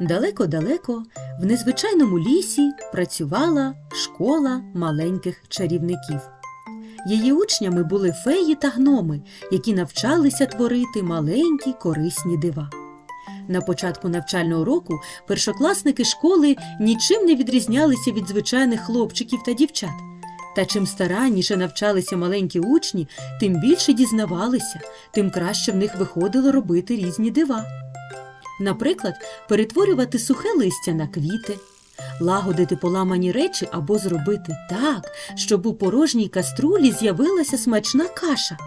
Далеко-далеко в незвичайному лісі працювала школа маленьких чарівників. Її учнями були феї та гноми, які навчалися творити маленькі корисні дива. На початку навчального року першокласники школи нічим не відрізнялися від звичайних хлопчиків та дівчат. Та чим старанніше навчалися маленькі учні, тим більше дізнавалися, тим краще в них виходило робити різні дива. Наприклад, перетворювати сухе листя на квіти, лагодити поламані речі або зробити так, щоб у порожній каструлі з'явилася смачна каша.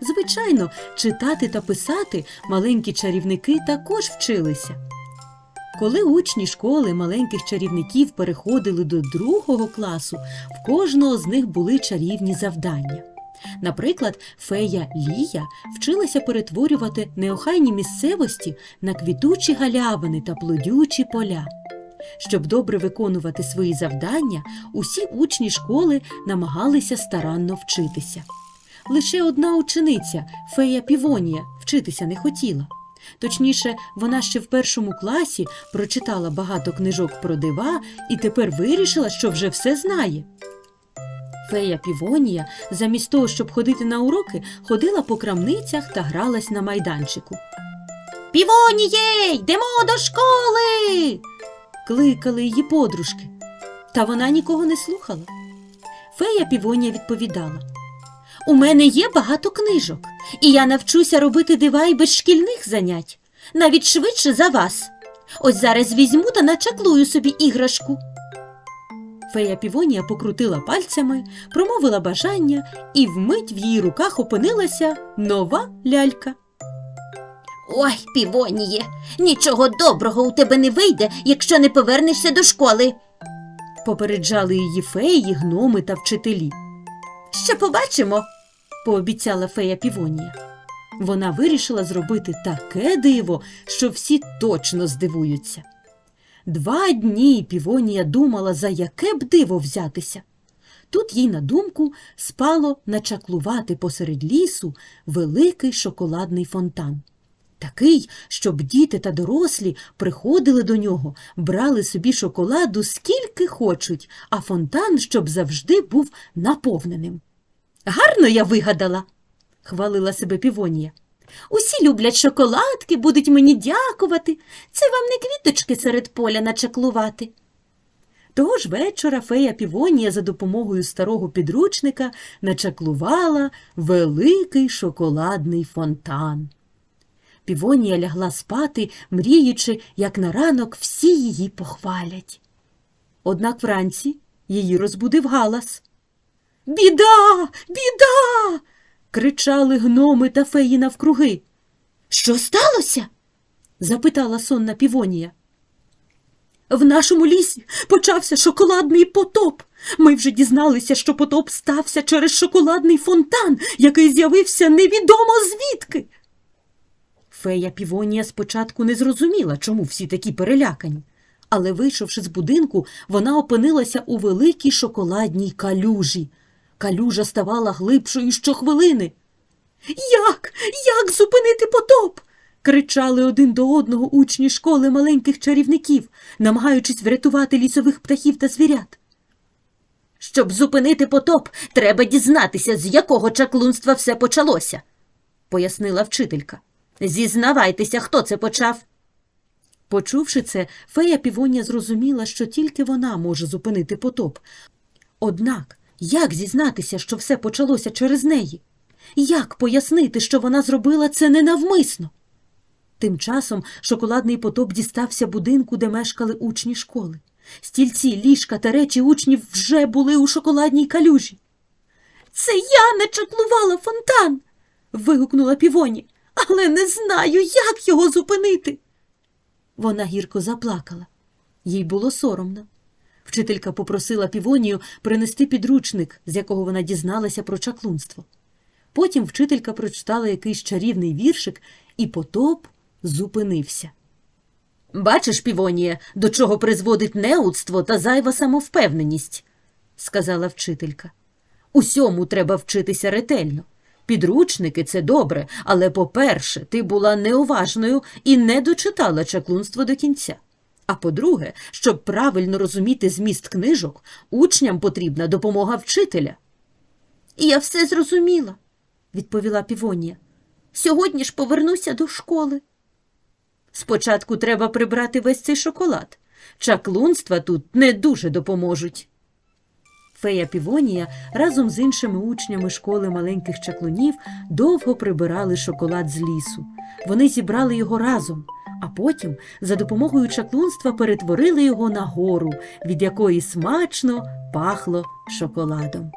Звичайно, читати та писати маленькі чарівники також вчилися. Коли учні школи маленьких чарівників переходили до другого класу, в кожного з них були чарівні завдання. Наприклад, фея Лія вчилася перетворювати неохайні місцевості на квітучі галявини та плодючі поля. Щоб добре виконувати свої завдання, усі учні школи намагалися старанно вчитися. Лише одна учениця, фея Півонія, вчитися не хотіла. Точніше, вона ще в першому класі прочитала багато книжок про дива і тепер вирішила, що вже все знає. Фея Півонія, замість того, щоб ходити на уроки, ходила по крамницях та гралась на майданчику. Півоніє, йдемо до школи. кликали її подружки. Та вона нікого не слухала. Фея Півонія відповідала: У мене є багато книжок, і я навчуся робити дива й без шкільних занять, навіть швидше за вас. Ось зараз візьму та начаклую собі іграшку. Фея Півонія покрутила пальцями, промовила бажання, і вмить в її руках опинилася нова лялька. Ой, півоніє, нічого доброго у тебе не вийде, якщо не повернешся до школи. Попереджали її феї, гноми та вчителі. Ще побачимо. пообіцяла фея Півонія. Вона вирішила зробити таке диво, що всі точно здивуються. Два дні Півонія думала, за яке б диво взятися. Тут їй на думку спало начаклувати посеред лісу великий шоколадний фонтан. Такий, щоб діти та дорослі приходили до нього, брали собі шоколаду скільки хочуть, а фонтан щоб завжди був наповненим. Гарно я вигадала, хвалила себе Півонія. Усі люблять шоколадки, будуть мені дякувати. Це вам не квіточки серед поля начаклувати. Того ж вечора фея Півонія за допомогою старого підручника начаклувала великий шоколадний фонтан. Півонія лягла спати, мріючи, як на ранок всі її похвалять. Однак вранці її розбудив галас. Біда, біда. Кричали гноми та феї навкруги. Що сталося? запитала сонна півонія. В нашому лісі почався шоколадний потоп. Ми вже дізналися, що потоп стався через шоколадний фонтан, який з'явився невідомо звідки. Фея Півонія спочатку не зрозуміла, чому всі такі перелякані, але, вийшовши з будинку, вона опинилася у великій шоколадній калюжі. Калюжа ставала глибшою щохвилини. Як? Як зупинити потоп? кричали один до одного учні школи маленьких чарівників, намагаючись врятувати лісових птахів та звірят. Щоб зупинити потоп, треба дізнатися, з якого чаклунства все почалося, пояснила вчителька. Зізнавайтеся, хто це почав. Почувши це, фея Півонія зрозуміла, що тільки вона може зупинити потоп. Однак, як зізнатися, що все почалося через неї? Як пояснити, що вона зробила це ненавмисно? Тим часом шоколадний потоп дістався будинку, де мешкали учні школи. Стільці, ліжка та речі учнів вже були у шоколадній калюжі. Це я не начаклувала фонтан. вигукнула Півоні, але не знаю, як його зупинити. Вона гірко заплакала. Їй було соромно. Вчителька попросила Півонію принести підручник, з якого вона дізналася про чаклунство. Потім вчителька прочитала якийсь чарівний віршик, і потоп зупинився. Бачиш, Півонія, до чого призводить неудство та зайва самовпевненість, сказала вчителька. Усьому треба вчитися ретельно. Підручники це добре, але, по-перше, ти була неуважною і не дочитала чаклунство до кінця. А по-друге, щоб правильно розуміти зміст книжок, учням потрібна допомога вчителя. Я все зрозуміла, відповіла Півонія. Сьогодні ж повернуся до школи. Спочатку треба прибрати весь цей шоколад. Чаклунства тут не дуже допоможуть. Фея Півонія разом з іншими учнями школи маленьких чаклунів довго прибирали шоколад з лісу. Вони зібрали його разом, а потім за допомогою чаклунства перетворили його на гору, від якої смачно пахло шоколадом.